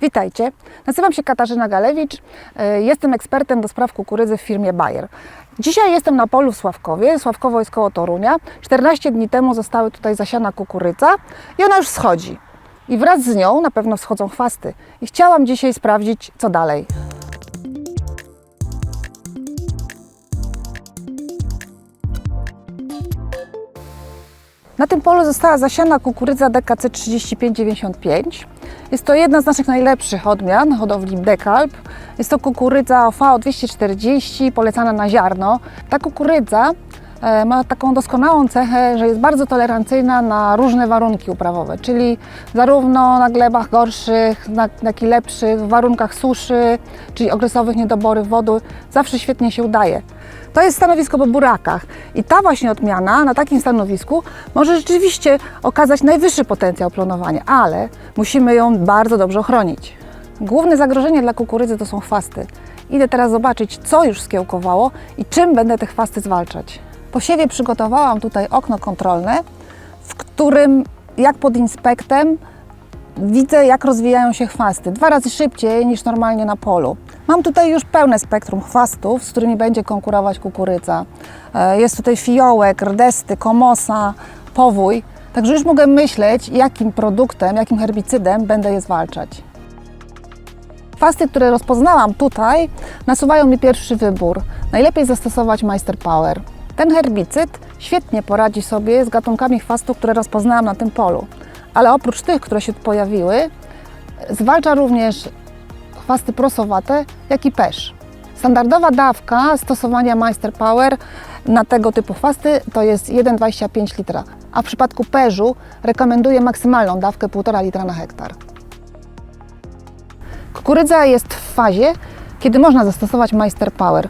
Witajcie, nazywam się Katarzyna Galewicz, y, jestem ekspertem do spraw kukurydzy w firmie Bayer. Dzisiaj jestem na polu w Sławkowie, Sławkowo jest koło Torunia. 14 dni temu zostały tutaj zasiana kukurydza i ona już schodzi. I wraz z nią na pewno wschodzą chwasty. I chciałam dzisiaj sprawdzić, co dalej. Na tym polu została zasiana kukurydza DKC 3595. Jest to jedna z naszych najlepszych odmian hodowli Dekalb. Jest to kukurydza OVO 240, polecana na ziarno. Ta kukurydza ma taką doskonałą cechę, że jest bardzo tolerancyjna na różne warunki uprawowe, czyli zarówno na glebach gorszych, na, i lepszych, w warunkach suszy, czyli okresowych niedoborów wody, zawsze świetnie się udaje. To jest stanowisko po burakach i ta właśnie odmiana na takim stanowisku może rzeczywiście okazać najwyższy potencjał planowania, ale musimy ją bardzo dobrze ochronić. Główne zagrożenie dla kukurydzy to są chwasty. Idę teraz zobaczyć, co już skiełkowało i czym będę te chwasty zwalczać. Po siewie przygotowałam tutaj okno kontrolne, w którym jak pod inspektem widzę, jak rozwijają się chwasty. Dwa razy szybciej niż normalnie na polu. Mam tutaj już pełne spektrum chwastów, z którymi będzie konkurować kukurydza. E, Jest tutaj fiołek, rdesty, komosa, powój. Także już mogę myśleć, jakim produktem, jakim herbicydem będę je zwalczać. Chwasty, które rozpoznałam tutaj, nasuwają mi pierwszy wybór. Najlepiej zastosować Meister Power. Ten herbicyd świetnie poradzi sobie z gatunkami chwastów, które rozpoznałam na tym polu. Ale oprócz tych, które się pojawiły, zwalcza również chwasty prosowate, jak i pesz. Standardowa dawka stosowania Meister Power na tego typu chwasty to jest 1,25 litra, a w przypadku perzu rekomenduję maksymalną dawkę 1,5 litra na hektar. Kukurydza jest w fazie, kiedy można zastosować Meister Power.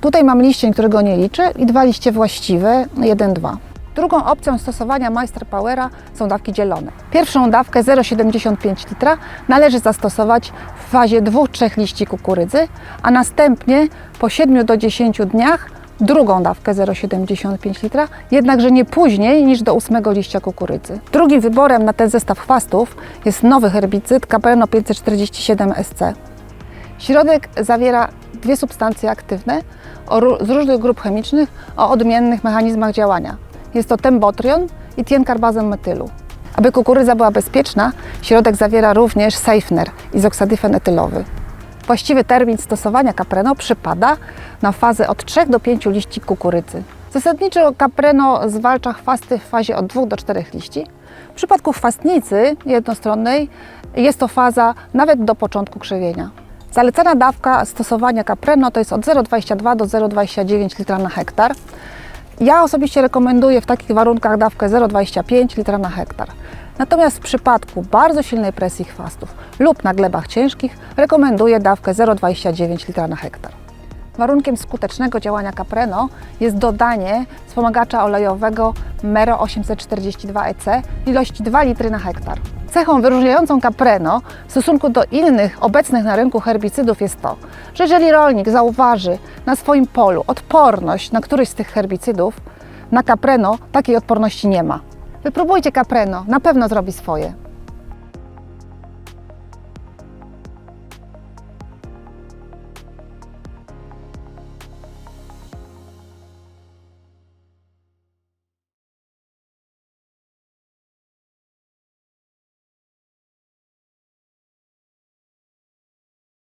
Tutaj mam liścień, którego nie liczę i dwa liście właściwe, 1-2. Drugą opcją stosowania Meister Powera są dawki dzielone. Pierwszą dawkę 0,75 litra należy zastosować w fazie 2-3 liści kukurydzy, a następnie po 7 do 10 dniach drugą dawkę 0,75 litra, jednakże nie później niż do 8 liścia kukurydzy. Drugim wyborem na ten zestaw chwastów jest nowy herbicyd Capreno 547 SC. Środek zawiera dwie substancje aktywne z różnych grup chemicznych o odmiennych mechanizmach działania. Jest to tembotrion i tienkarbazem metylu. Aby kukurydza była bezpieczna, środek zawiera również safener, izoksadyfen etylowy. Właściwy termin stosowania kapreno przypada na fazę od 3 do 5 liści kukurydzy. Zasadniczo kapreno zwalcza chwasty w fazie od 2 do 4 liści. W przypadku chwastnicy jednostronnej jest to faza nawet do początku krzewienia. Zalecana dawka stosowania kapreno to jest od 0,22 do 0,29 litra na hektar. Ja osobiście rekomenduję w takich warunkach dawkę 0,25 litra na hektar. Natomiast w przypadku bardzo silnej presji chwastów lub na glebach ciężkich rekomenduję dawkę 0,29 litra na hektar. Warunkiem skutecznego działania kapreno jest dodanie wspomagacza olejowego Mero 842 EC ilości 2 litry na hektar. Cechą wyróżniającą kapreno w stosunku do innych obecnych na rynku herbicydów jest to, że jeżeli rolnik zauważy na swoim polu odporność na któryś z tych herbicydów, na kapreno takiej odporności nie ma. Wypróbujcie kapreno, na pewno zrobi swoje.